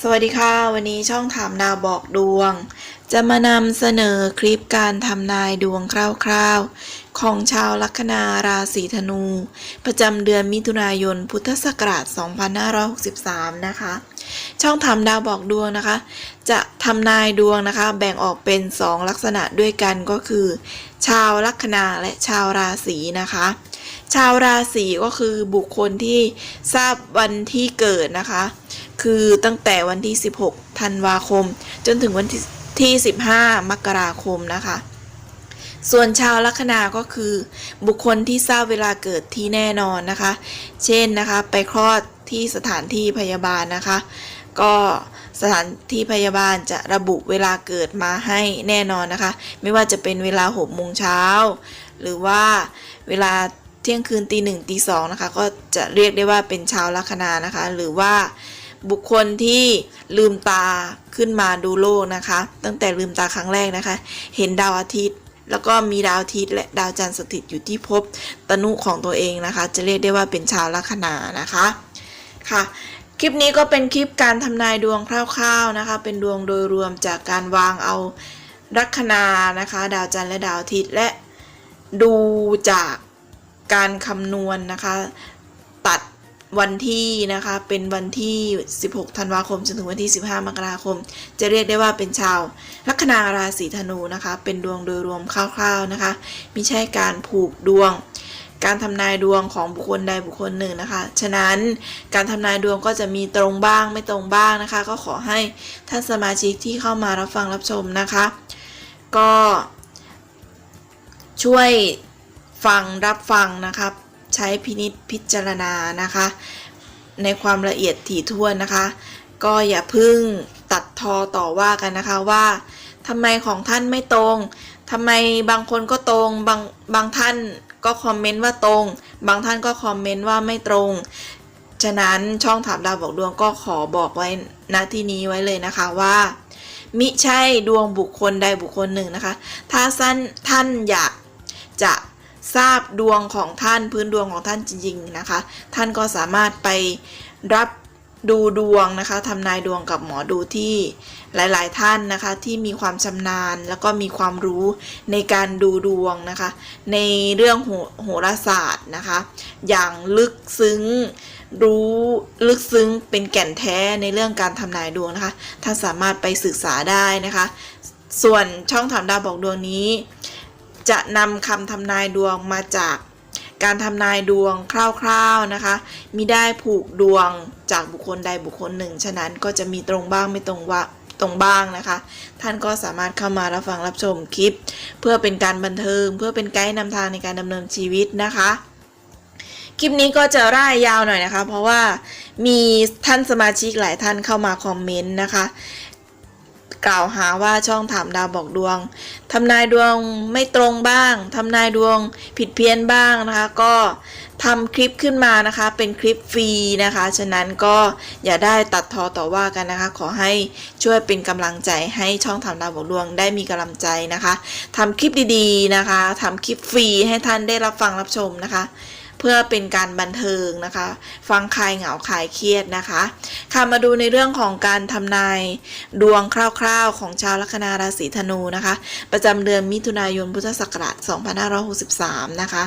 สวัสดีค่ะ วันนี้ช่องถามดาวบอกดวง จะมานำเสนอคลิปการทำนายดวงคร่าวๆ ของชาวลัคนาราศีธนู ประจำเดือนมิถุนายนพุทธศักราช 2563 นะคะ ช่องถามดาวบอกดวงนะคะ จะทำนายดวงนะคะ แบ่งออกเป็น 2 ลักษณะด้วยกันก็คือ ชาวลัคนาและชาวราศีนะคะ ชาวราศีก็คือบุคคลที่ทราบวันที่เกิดนะคะ คือตั้งแต่วันที่ 16 ธันวาคม จนถึงวันที่ 15 มกราคมนะคะ ส่วนชาวลัคนาก็คือ บุคคลที่ทราบเวลาเกิดที่แน่นอนนะคะ เช่นนะคะไปคลอดที่สถานที่พยาบาลนะคะ ก็สถานที่พยาบาลจะระบุเวลาเกิดมาให้แน่นอนนะคะ ไม่ว่าจะเป็นเวลา6โมงเช้า หรือว่าเวลาเที่ยงคืนตีหนึ่งตีสองนะคะ ก็จะเรียกได้ว่าเป็นชาวลัคนานะคะ หรือว่า บุคคลที่ลืมตาขึ้นมาดูโลกนะคะ ตั้งแต่ลืมตาครั้งแรกนะคะ เห็นดาวอาทิตย์ แล้วก็มีดาวอาทิตย์และดาวจันทร์สถิตอยู่ที่ภพตนุของตัวเองนะคะ จะเรียกได้ว่าเป็นชาวลัคนานะคะค่ะคลิปนี้ก็เป็นคลิปการทำนายดวงคร่าวๆนะคะ เป็นดวงโดยรวมจากการวางเอาลัคนานะคะ ดาวจันทร์และดาวอาทิตย์และดูจากการคำนวณนะคะ วันที่นะคะเป็นวันที่ 16 ธันวาคม จนถึงวันที่ 15 มกราคม จะเรียกได้ว่าเป็นชาวลัคนาราศีธนูนะคะ เป็นดวงโดยรวมคร่าวๆนะคะไม่ใช่การผูกดวง การทำนายดวงของบุคคลใดบุคคลหนึ่งนะคะ ฉะนั้นการทำนายดวงก็จะมีตรงบ้างไม่ตรงบ้างนะคะ ก็ขอให้ท่านสมาชิกที่เข้ามารับฟังรับชมนะคะ ก็ช่วยฟังรับฟังนะครับ ใช้พินิษพิจารณานะคะ ในความละเอียดถี่ถ้วนนะคะ ก็อย่าเพึ่งตัดทอต่อว่ากันนะคะว่าทำไมของท่านไม่ตรงทำไมบางคนก็ตรงบางบางท่านก็คอมเมนต์ว่าตรง บางท่านก็คอมเมนต์ว่าไม่ตรง ฉะนั้นช่องถามดาวบอกดวงก็ขอบอกไว้ณที่นี้ไว้เลยนะคะว่ามิใช่ดวงบุคคลใดบุคคลหนึ่งนะคะ ถ้าสั้นท่านอยากจะ ทราบดวงของท่านพื้นดวงของท่านจริงๆนะคะ ท่านก็สามารถไปรับดูดวงนะคะทำนายดวงกับหมอดูที่หลายๆ ท่านนะคะที่มีความชำนาญแล้วก็มีความรู้ในการดูดวงนะคะ ในเรื่องโหโหราศาสตร์นะคะ อย่างลึกซึ้งรู้ลึกซึ้งเป็นแก่นแท้ในเรื่องการทำนายดวงนะคะ ท่านสามารถไปศึกษาได้นะคะ ส่วนช่องถามดาวบอกดวงนี้ จะนำคำทำนายดวงมาจากการทำนายดวงคร่าวๆนะคะมิได้ผูกดวงจากบุคคลใดบุคคลหนึ่ง ฉะนั้นก็จะมีตรงบ้างไม่ตรงว่าตรงบ้างนะคะ ท่านก็สามารถเข้ามารับฟังรับชมคลิป เพื่อเป็นการบันเทิง เพื่อเป็นไกด์นำทางในการดำเนินชีวิตนะคะ คลิปนี้ก็จะร่ายยาวหน่อยนะคะ เพราะว่ามีท่านสมาชิกหลายท่านเข้ามาคอมเมนต์นะคะ กล่าวหาว่าช่องถามดาวบอกดวงทำนายดวงไม่ตรงบ้างทำนายดวงผิดเพี้ยนบ้างนะคะ ก็ทำคลิปขึ้นมานะคะ เป็นคลิปฟรีนะคะ ฉะนั้นก็อย่าได้ตัดทอต่อว่ากันนะคะ ขอให้ช่วยเป็นกำลังใจให้ช่องถามดาวบอกดวงได้มีกำลังใจนะคะทำคลิปดีๆนะคะทำคลิปฟรีให้ท่านได้รับฟังรับชมนะคะ พื่อเป็นการบันเทิงนะคะ ฟังคลายเหงาคลายเครียดนะคะ ค่ะมาดูในเรื่องของการทำนายดวงคร่าวๆ ของชาวลัคนาราศีธนูนะคะ ประจำเดือนมิถุนายนพุทธศักราช 2563 นะคะ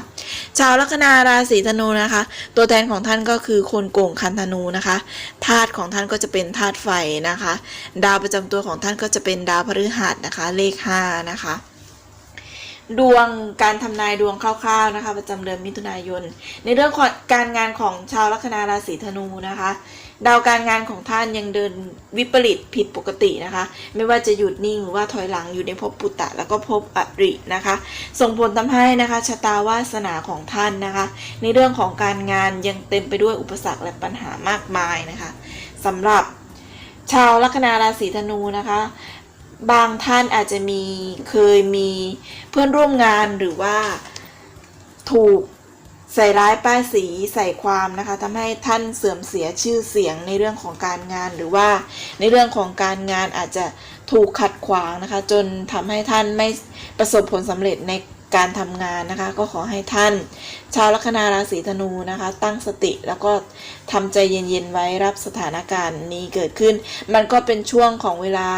ชาวลัคนาราศีธนูนะคะ ตัวแทนของท่านก็คือคนโก่งคันธนูนะคะธาตุของท่านก็จะเป็นธาตุไฟนะคะ ดาวประจำตัวของท่านก็จะเป็นดาวพฤหัสนะคะ เลข 5 นะคะ ดวงการทำนายดวงคร่าวๆนะคะ ประจำเดือนมิถุนายน ในเรื่องการงานของชาวลัคนาราศีธนูนะคะ ดาวการงานของท่านยังเดินวิปริตผิดปกตินะคะ ไม่ว่าจะหยุดนิ่งหรือว่าถอยหลังอยู่ในภพปุตตะแล้วก็ภพอรินะคะ ส่งผลทำให้นะคะชะตาวาสนาของท่านนะคะ ในเรื่องของการงานยังเต็มไปด้วยอุปสรรคและปัญหามากมายนะคะสำหรับชาวลัคนาราศีธนูนะคะ บางท่านอาจจะมีเคยมีเพื่อนร่วมงานหรือว่า ถูกใส่ร้ายป้ายสีใส่ความนะคะทำให้ท่านเสื่อมเสียชื่อเสียงในเรื่องของการงาน หรือว่าในเรื่องของการงานอาจจะถูกขัดขวางนะคะ จนทำให้ท่านไม่ประสบผลสำเร็จใน การทำงานนะคะ ก็ขอให้ท่าน ชาวลัคนาราศีธนูนะคะ ตั้งสติแล้วก็ทำใจเย็นๆไว้รับสถานการณ์นี้เกิดขึ้น มันก็เป็นช่วงของเวลา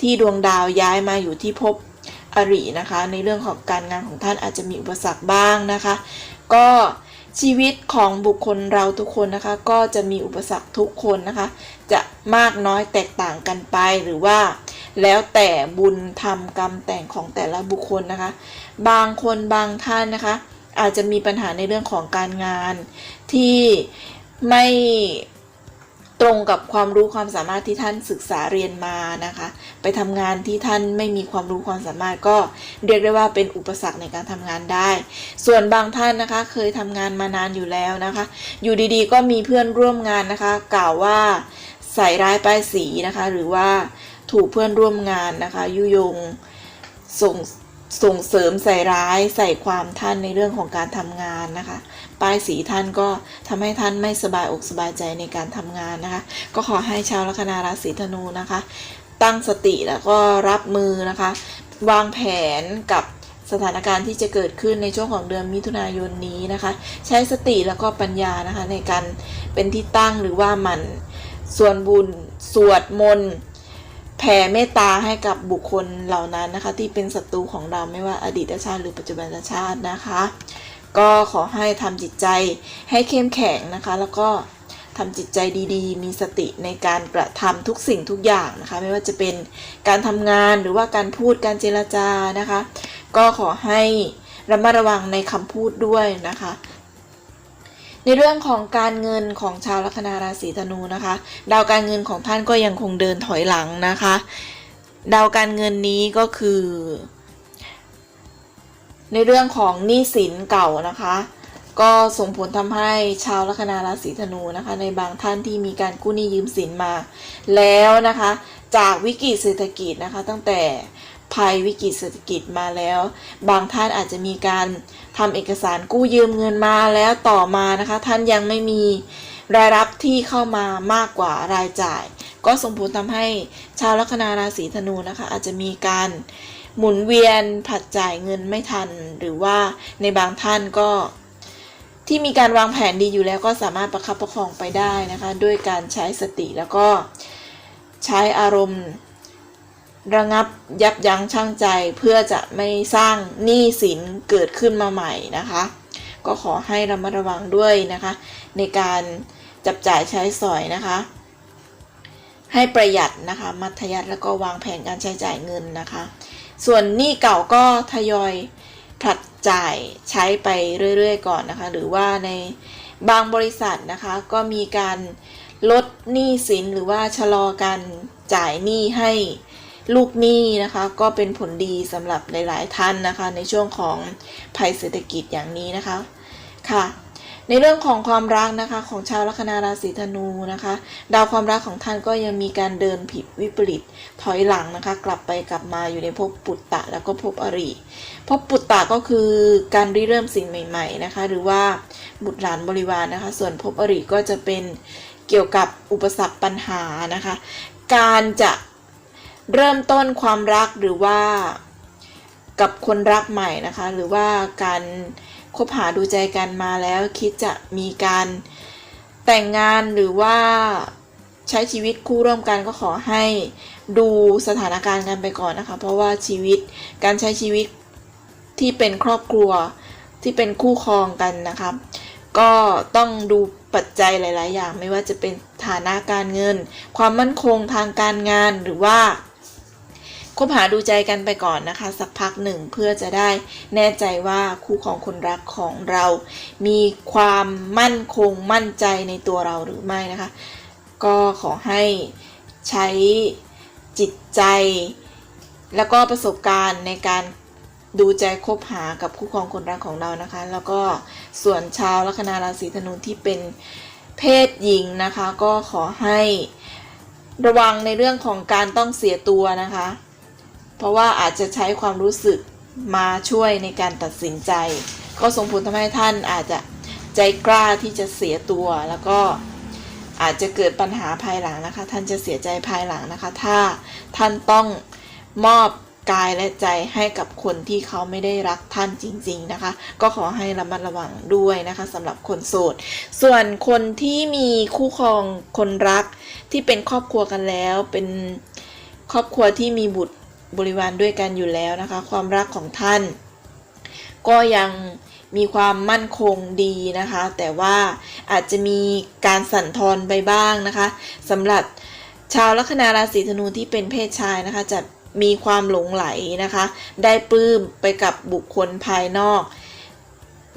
ที่ดวงดาวย้ายมาอยู่ที่ภพอรินะคะ ในเรื่องของการงานของท่านอาจจะมีอุปสรรคบ้างนะคะ ก็ชีวิตของบุคคลเราทุกคนนะคะ ก็จะมีอุปสรรคทุกคนนะคะ จะมากน้อยแตกต่างกันไปหรือว่า แล้วแต่บุญทำกรรมแต่งของแต่ละบุคคลนะคะ บางคนบางท่านนะคะ อาจจะมีปัญหาในเรื่องของการงานที่ไม่ตรงกับความรู้ความสามารถที่ท่านศึกษาเรียนมานะคะ ไปทำงานที่ท่านไม่มีความรู้ความสามารถก็เรียกได้ว่าเป็นอุปสรรคในการทำงานได้ ส่วนบางท่านนะคะเคยทำงานมานานอยู่แล้วนะคะ อยู่ดีๆ ก็มีเพื่อนร่วมงานนะคะ กล่าวว่าใส่ร้ายป้ายสีนะคะ หรือว่า ถูกเพื่อนร่วมงานนะคะ ยุยงส่งส่งเสริมใส่ร้ายใส่ความท่านในเรื่องของการทำงานนะคะ ป้ายสีท่านก็ทำให้ท่านไม่สบายอกสบายใจในการทำงานนะคะ ก็ขอให้ชาวลัคนาราศีธนูนะคะ ตั้งสติแล้วก็รับมือนะคะ วางแผนกับสถานการณ์ที่จะเกิดขึ้นในช่วงของเดือนมิถุนายนนี้นะคะ ใช้สติแล้วก็ปัญญานะคะในการเป็นที่ตั้งหรือว่ามันส่วนบุญสวดมนต์ แผ่เมตตาให้กับบุคคลเหล่านั้นนะคะ ที่เป็นศัตรูของเราไม่ว่าอดีตชาติหรือปัจจุบันชาตินะคะ ก็ขอให้ทำจิตใจให้เข้มแข็งนะคะ แล้วก็ทำจิตใจดีๆ มีสติในการกระทำทุกสิ่งทุกอย่างนะคะ ไม่ว่าจะเป็นการทำงานหรือว่าการพูดการเจรจานะคะ ก็ขอให้ระมัดระวังในคำพูดด้วยนะคะ ในเรื่องของการเงินของชาวลัคนาราศีธนูนะคะ ดาวการเงินของท่านก็ยังคงเดินถอยหลังนะคะ ดาวการเงินนี้ก็คือ ในเรื่องของหนี้สินเก่านะคะ ก็ส่งผลทำให้ชาวลัคนาราศีธนูนะคะ ในบางท่านที่มีการกู้หนี้ยืมสินมา แล้วนะคะ จากวิกฤตเศรษฐกิจนะคะ ตั้งแต่ ภัยวิกฤตเศรษฐกิจมาแล้ว บางท่านอาจจะมีการทำเอกสารกู้ยืมเงินมาแล้วต่อมานะคะ ท่านยังไม่มีรายรับที่เข้ามามากกว่ารายจ่าย ก็ส่งผลทำให้ชาวลัคนาราศีธนูนะคะ อาจจะมีการหมุนเวียนผัดจ่ายเงินไม่ทัน หรือว่าในบางท่านก็ที่มีการวางแผนดีอยู่แล้วก็สามารถประคับประคองไปได้นะคะ ด้วยการใช้สติแล้วก็ใช้อารมณ์ ระงับยับยั้งชั่งใจเพื่อจะไม่สร้างหนี้สินเกิดขึ้นมาใหม่นะคะ ก็ขอให้ระมัดระวังด้วยนะคะ ในการจับจ่ายใช้สอยนะคะ ให้ประหยัดนะคะ มัธยัติแล้วก็วางแผนการใช้จ่ายเงินนะคะ ส่วนหนี้เก่าก็ทยอยผลัดจ่ายใช้ไปเรื่อยๆ ก่อนนะคะ หรือว่าในบางบริษัทนะคะ ก็มีการลดหนี้สินหรือว่าชะลอการจ่ายหนี้ให้ ลูกหนี้นะคะ ก็เป็นผลดีสำหรับหลาย ๆ ท่านนะคะ ในช่วงของภัยเศรษฐกิจอย่างนี้นะคะค่ะในเรื่องของความรักนะคะของชาวลัคนาราศีธนูนะคะ ดาวความรักของท่านก็ยังมีการเดินผิดวิปริตถอยหลังนะคะ กลับไปกลับมาอยู่ในภพปุตตะแล้วก็ภพอริภพปุตตะก็คือการริเริ่มสิ่งใหม่ ๆนะคะ หรือว่าบุตรหลานบริวารนะคะ ส่วนภพอริก็จะเป็นเกี่ยวกับอุปสรรคปัญหานะคะ การจะ เริ่มต้นความรักหรือว่า กับคนรักใหม่นะคะ หรือว่าการคบหาดูใจกันมาแล้วคิดจะมีการแต่งงานหรือว่าใช้ชีวิตคู่ร่วมกันก็ขอให้ดูสถานการณ์กันไปก่อนนะคะ เพราะว่าชีวิตการใช้ชีวิตที่เป็นครอบครัวที่เป็นคู่ครองกันนะคะก็ต้องดูปัจจัยหลาย ๆ อย่าง ไม่ว่าจะเป็นฐานะการเงิน ความมั่นคงทางการงานหรือว่า คบหาดูใจกันไปก่อนนะคะ สักพักหนึ่งเพื่อจะได้แน่ใจว่าคู่ของคนรักของเรา มีความมั่นคงมั่นใจในตัวเราหรือไม่นะคะ ก็ขอให้ใช้จิตใจ แล้วก็ประสบการณ์ในการดูใจคบหากับคู่ครองคนรักของเรานะคะ แล้วก็ส่วนชาวลัคนาราศีธนูที่เป็นเพศหญิงนะคะ ก็ขอให้ระวังในเรื่องของการต้องเสียตัวนะคะ เพราะว่าอาจจะใช้ความรู้สึกมาช่วยในการตัดสินใจ ก็ส่งผลทำให้ท่านอาจจะใจกล้าที่จะเสียตัว แล้วก็อาจจะเกิดปัญหาภายหลังนะคะ ท่านจะเสียใจภายหลังนะคะ ถ้าท่านต้องมอบกายและใจให้กับคนที่เขาไม่ได้รักท่านจริง ๆนะคะ ก็ขอให้ระมัดระวังด้วยนะคะสำหรับคนโสด ส่วนคนที่มีคู่ครองคนรักที่เป็นครอบครัวกันแล้ว เป็นครอบครัวที่มีบุตร บริวารด้วยกันอยู่แล้วนะคะ ความรักของท่าน ก็ยังมีความมั่นคงดีนะคะ แต่ว่าอาจจะมีการสั่นทอนไปบ้างนะคะสำหรับชาวลัคนาราศีธนูที่เป็นเพศชายนะคะ จะมีความหลงไหลนะคะ ได้ปลื้มไปกับบุคคลภายนอก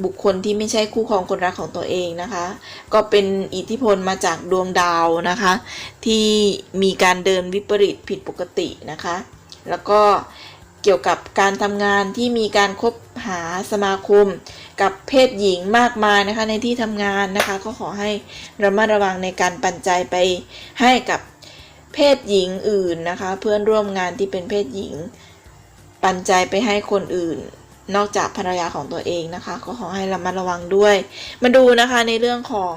บุคคลที่ไม่ใช่คู่ครองคนรักของตัวเองนะคะ ก็เป็นอิทธิพลมาจากดวงดาวนะคะ ที่มีการเดินวิปริตผิดปกตินะคะ แล้วก็เกี่ยวกับการทำงานที่มีการคบหาสมาคม กับเพศหญิงมากมายนะคะในที่ทำงานนะคะ ก็ขอให้ระมัดระวังในการปันใจไปให้กับเพศหญิงอื่นนะคะ เพื่อนร่วมงานที่เป็นเพศหญิง ปันใจไปให้คนอื่น นอกจากภรรยาของตัวเองนะคะ ก็ขอให้ระมัดระวังด้วย มาดูนะคะในเรื่องของ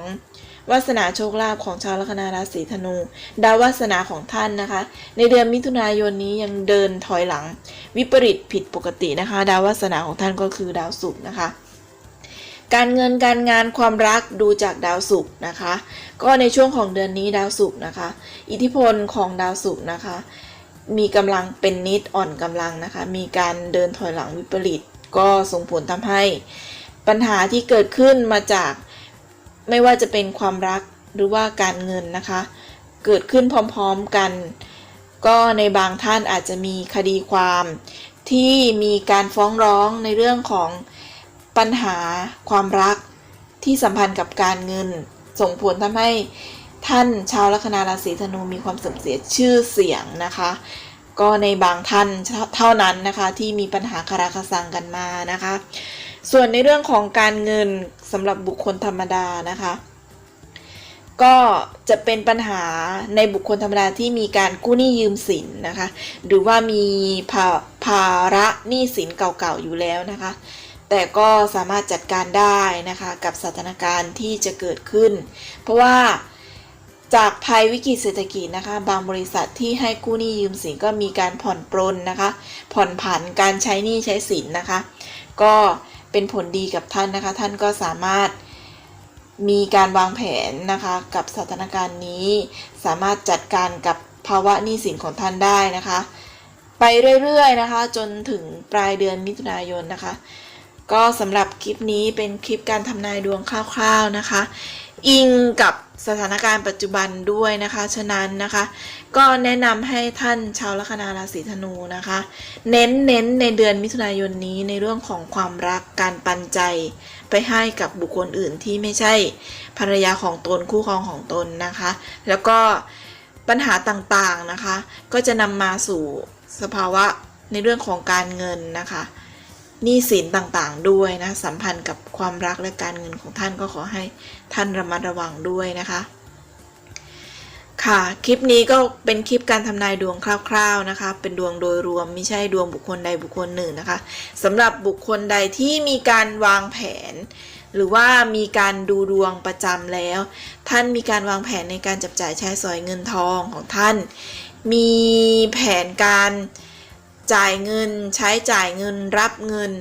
วาสนาโชคลาภของชาวลัคนาราศีธนู ดาววาสนาของท่านนะคะ ในเดือนมิถุนายนนี้ยังเดินถอยหลัง วิปริตผิดปกตินะคะ ดาววาสนาของท่านก็คือดาวศุกร์นะคะการเงินการงานความรักดูจากดาวศุกร์นะคะ ก็ในช่วงของเดือนนี้ดาวศุกร์นะคะ อิทธิพลของดาวศุกร์นะคะ มีกำลังเป็นนิดอ่อนกำลังนะคะ มีการเดินถอยหลังวิปริต ก็ส่งผลทำให้ปัญหาที่เกิดขึ้นมาจาก ไม่ว่าจะเป็นความรักหรือว่าการเงินนะคะ เกิดขึ้นพร้อมๆกัน ก็ในบางท่านอาจจะมีคดีความ ที่มีการฟ้องร้องในเรื่องของปัญหาความรักที่สัมพันธ์กับการเงิน ส่งผลทำให้ท่านชาวลัคนาราศีธนูมีความเสื่อมเสียชื่อเสียงนะคะ ก็ในบางท่านเท่านั้นนะคะที่มีปัญหาคาราคาซังกันมานะคะ ส่วนในเรื่องของการเงินสำหรับบุคคลธรรมดานะคะ ก็จะเป็นปัญหาในบุคคลธรรมดาที่มีการกู้หนี้ยืมสินนะคะ หรือว่ามีภาภาระหนี้สินเก่าๆอยู่แล้วนะคะ แต่ก็สามารถจัดการได้นะคะกับสถานการณ์ที่จะเกิดขึ้น เพราะว่าจากภัยวิกฤตเศรษฐกิจนะคะ บางบริษัทที่ให้กู้หนี้ยืมสินก็มีการผ่อนปรนนะคะ ผ่อนผันการใช้หนี้ใช้สินนะคะ ก็ เป็นผลดีกับท่านนะคะ ท่านก็สามารถมีการวางแผนนะคะกับสถานการณ์นี้ สามารถจัดการกับภาวะหนี้สินของท่านได้นะคะ ไปเรื่อยๆนะคะ จนถึงปลายเดือนมิถุนายนนะคะ ก็สำหรับคลิปนี้เป็นคลิปการทำนายดวงคร่าวๆนะคะ อิงกับสถานการณ์ปัจจุบันด้วยนะคะ ฉะนั้นนะคะ ก็แนะนำให้ท่านชาวลัคนาราศีธนูนะคะ เน้นเน้นในเดือนมิถุนายนนี้ในเรื่องของความรักการปันใจ ไปให้กับบุคคลอื่นที่ไม่ใช่ภรรยาของตนคู่ครองของตนนะคะ แล้วก็ปัญหาต่างๆนะคะ ก็จะนำมาสู่สภาวะในเรื่องของการเงินนะคะ หนี้สินต่างๆด้วยนะสัมพันธ์กับความรักและการเงินของท่านก็ขอให้ท่านระมัดระวังด้วยนะคะ ค่ะ คลิปนี้ก็เป็นคลิปการทำนายดวงคร่าวๆนะคะ เป็นดวงโดยรวมไม่ใช่ดวงบุคคลใดบุคคลหนึ่งนะคะสำหรับบุคคลใดที่มีการวางแผน หรือว่ามีการดูดวงประจำแล้ว ท่านมีการวางแผนในการจับจ่ายใช้สอยเงินทองของท่าน มีแผนการ จ่ายเงิน ใช้จ่ายเงิน รับเงิน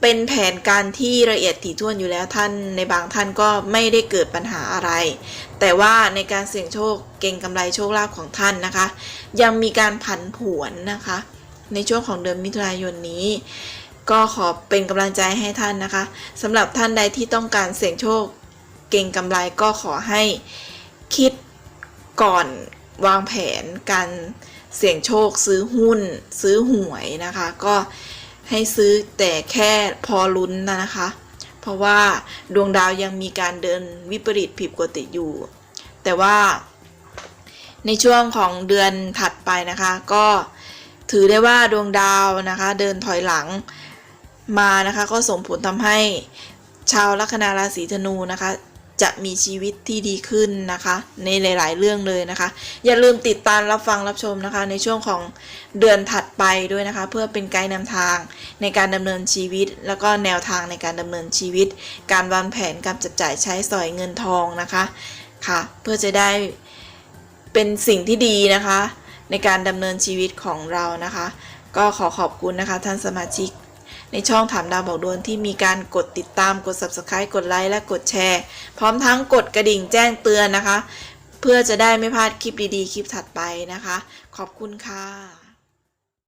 เป็นแผนการที่ละเอียดถี่ถ้วนอยู่แล้วท่าน ในบางท่านก็ไม่ได้เกิดปัญหาอะไร แต่ว่าในการเสี่ยงโชคเก่งกำไรโชคลาภของท่านนะคะ ยังมีการผันผวนนะคะ ในช่วงของเดือนมิถุนายนนี้ก็ขอเป็นกำลังใจให้ท่านนะคะสำหรับท่านใดที่ต้องการเสี่ยงโชค เก่งกำไรก็ขอให้คิดก่อนวางแผนการ เสี่ยงโชคซื้อหุ้น ซื้อหวยนะคะ ก็ให้ซื้อแต่แค่พอลุ้นนะคะ เพราะว่าดวงดาวยังมีการเดินวิปริตผิดปกติอยู่ แต่ว่าในช่วงของเดือนถัดไปนะคะ ก็ถือได้ว่าดวงดาวนะคะ เดินถอยหลังมานะคะ ก็ส่งผลทำให้ชาวลัคนาราศีธนูนะคะ จะมีชีวิตที่ดีขึ้นนะคะ ในหลาย ๆ เรื่องเลยนะคะ อย่าลืมติดตามรับฟังรับชมนะคะ ในช่วงของเดือนถัดไปด้วยนะคะ เพื่อเป็นไกด์นำทางในการดำเนินชีวิต แล้วก็แนวทางในการดำเนินชีวิต การวางแผนการจับจ่ายใช้สอยเงินทองนะคะค่ะ เพื่อจะได้เป็นสิ่งที่ดีนะคะ ในการดำเนินชีวิตของเรานะคะ ก็ขอขอบคุณนะคะท่านสมาชิก ในช่องถามดาวบอกดวงที่มีการกดติดตามกด subscribe กดไลค์และกดแชร์ พร้อมทั้งกดกระดิ่งแจ้งเตือนนะคะ เพื่อจะได้ไม่พลาดคลิปดีๆ คลิปถัดไปนะคะ ขอบคุณค่ะ